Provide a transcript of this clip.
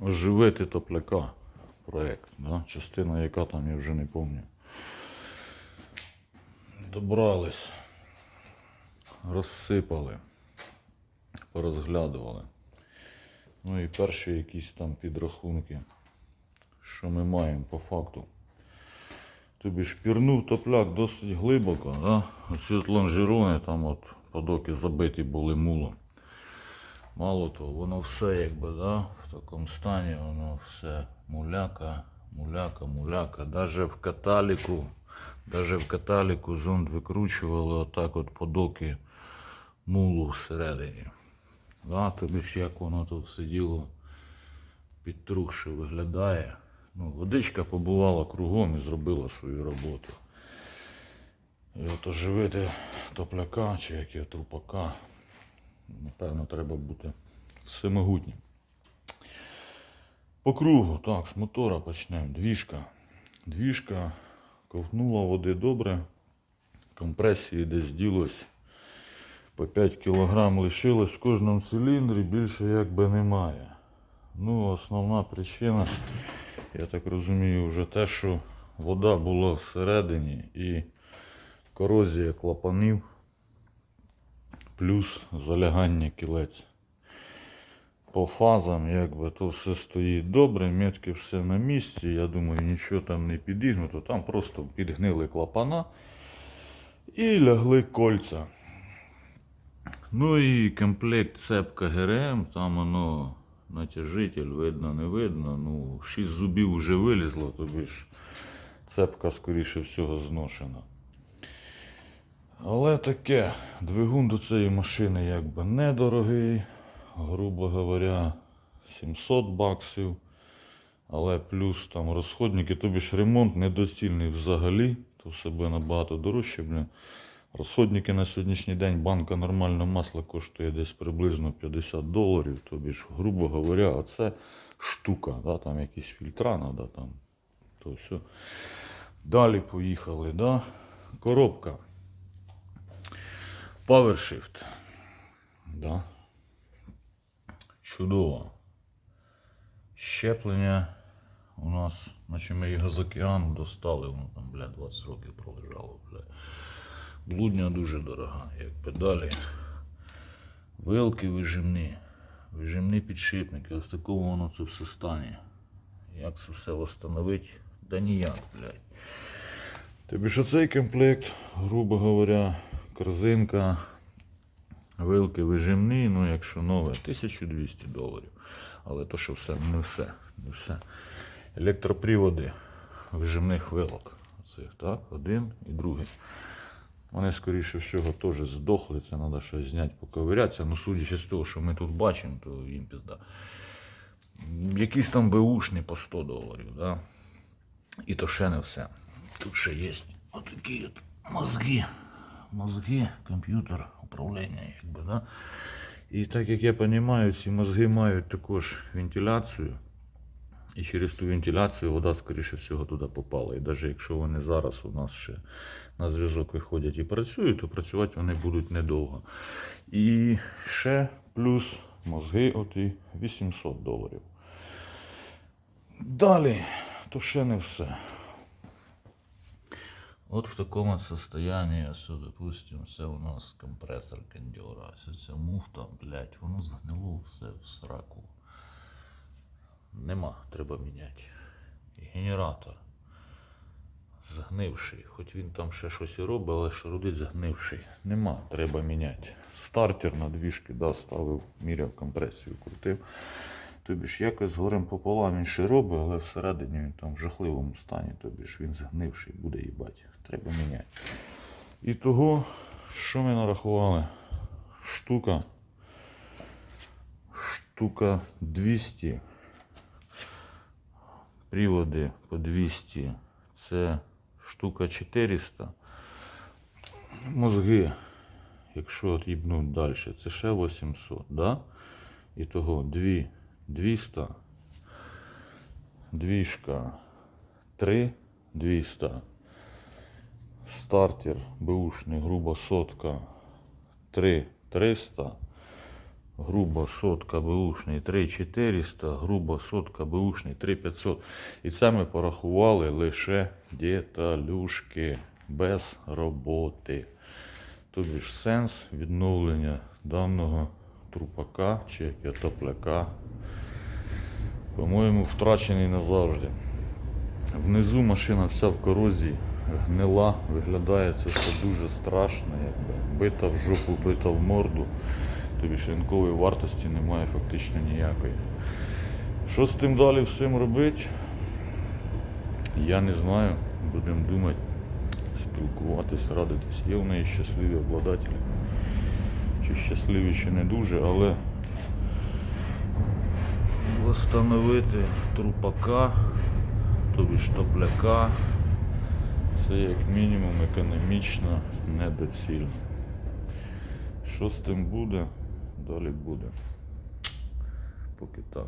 оживити топляка проект, да? частина яка там я вже не пам'ятаю. Добрались, розсипали, порозглядували. Ну і перші якісь там підрахунки, що ми маємо по факту. Тобі ж пірнув топляк досить глибоко, да? оці лонжерони там от подоки забиті були мулом. Мало того, воно все якби, да, в такому стані, воно все муляка, муляка, муляка. Даже в каталіку, даже в каталіку зонд викручували отак от подоки мулу всередині. Да, тобі ж як воно тут сиділо, підтрухше виглядає. Ну, водичка побувала кругом і зробила свою роботу. І от оживити топляка чи як його трупака, напевно, треба бути всемогутнім. По кругу, так, з мотора почнемо. Двіжка. Двіжка ковтнула води добре. Компресії десь ділось. По 5 кг лишилось в кожному циліндрі, більше якби немає. Ну, основна причина, я так розумію, вже те, що вода була всередині і корозія клапанів, плюс залягання кілець. По фазам, якби то все стоїть добре, метки все на місці. Я думаю, нічого там не підігнуто. Там просто підгнили клапана і лягли кольця. Ну і комплект цепка ГРМ, там воно натяжитель, видно, не видно. Ну, 6 зубів вже вилізло, тобі ж цепка, скоріше всього, зношена. Але таке, двигун до цієї машини якби недорогий, грубо говоря, 700 баксів. Але плюс там розходники, тобі ж ремонт недоцільний взагалі, то все буде набагато дорожче, блін. Розходники на сьогоднішній день банка нормального масла коштує десь приблизно 50 доларів. Тобі ж, грубо говоря, оце штука, да, там якісь фільтра треба там. То все. Далі поїхали, да? Коробка. PowerShift. Да. Чудово. Щеплення у нас, наче ми його з океану достали, воно там, бля, 20 років пролежало, бля. Блудня дуже дорога, як педалі. Вилки вижимні, вижимні підшипники, ось такому воно це все стане. Як це все встановити? Да ніяк, блядь. Тобі ж оцей комплект, грубо говоря, корзинка, вилки вижимні, ну якщо нове, 1200 доларів. Але то, що все, не все, не все. Електроприводи вижимних вилок. Оцих, так, один і другий. Вони, скоріше всього, теж здохли. Це треба щось зняти, поковирятися. Ну, судячи з того, що ми тут бачимо, то їм пізда. Якісь там беушні по 100 доларів. Да? І то ще не все. Тут ще є отакі от мозги. Мозги, комп'ютер, управління, якби, да? І так як я розумію, ці мозги мають також вентиляцію. І через ту вентиляцію вода, скоріше всього, туди попала. І навіть якщо вони зараз у нас ще на зв'язок виходять і працюють, то працювати вони будуть недовго. І ще плюс мозги оті 800 доларів. Далі, то ще не все. От в такому состоянии, ось, допустим, це у нас компресор кондера. Ось ця муфта, блядь, воно загнило все в сраку. Нема, треба міняти. І генератор. Згнивший. Хоч він там ще щось і робить, але шарудить згнивший. Нема, треба міняти. Стартер на двіжки, да, ставив, міряв компресію, крутив. Тобі ж якось горем пополам він ще робить, але всередині він там в жахливому стані, тобі ж він згнивший, буде їбати. Треба міняти. І того, що ми нарахували? Штука. Штука 200 приводи по 200, це штука 400. Мозги, якщо їбнуть далі, це ще 800, да? І того 2 200, двішка 3 200, стартер беушний, грубо сотка. 3 300, грубо сотка беушний 3400, грубо сотка беушний 3500. І це ми порахували лише деталюшки. Без роботи. Тобі ж сенс відновлення даного трупака чи як топляка, по-моєму, втрачений назавжди. Внизу машина вся в корозії, гнила, виглядає це все дуже страшно, якби бита в жопу, бита в морду. Тобі ж вартості немає фактично ніякої. Що з тим далі всім робити? Я не знаю. Будемо думати, спілкуватись, радитись. Є в неї щасливі обладателі. Чи щасливі, чи не дуже, але встановити трупака, тобі штопляка. це як мінімум економічно недоцільно. Що з тим буде, далі буде. Поки так.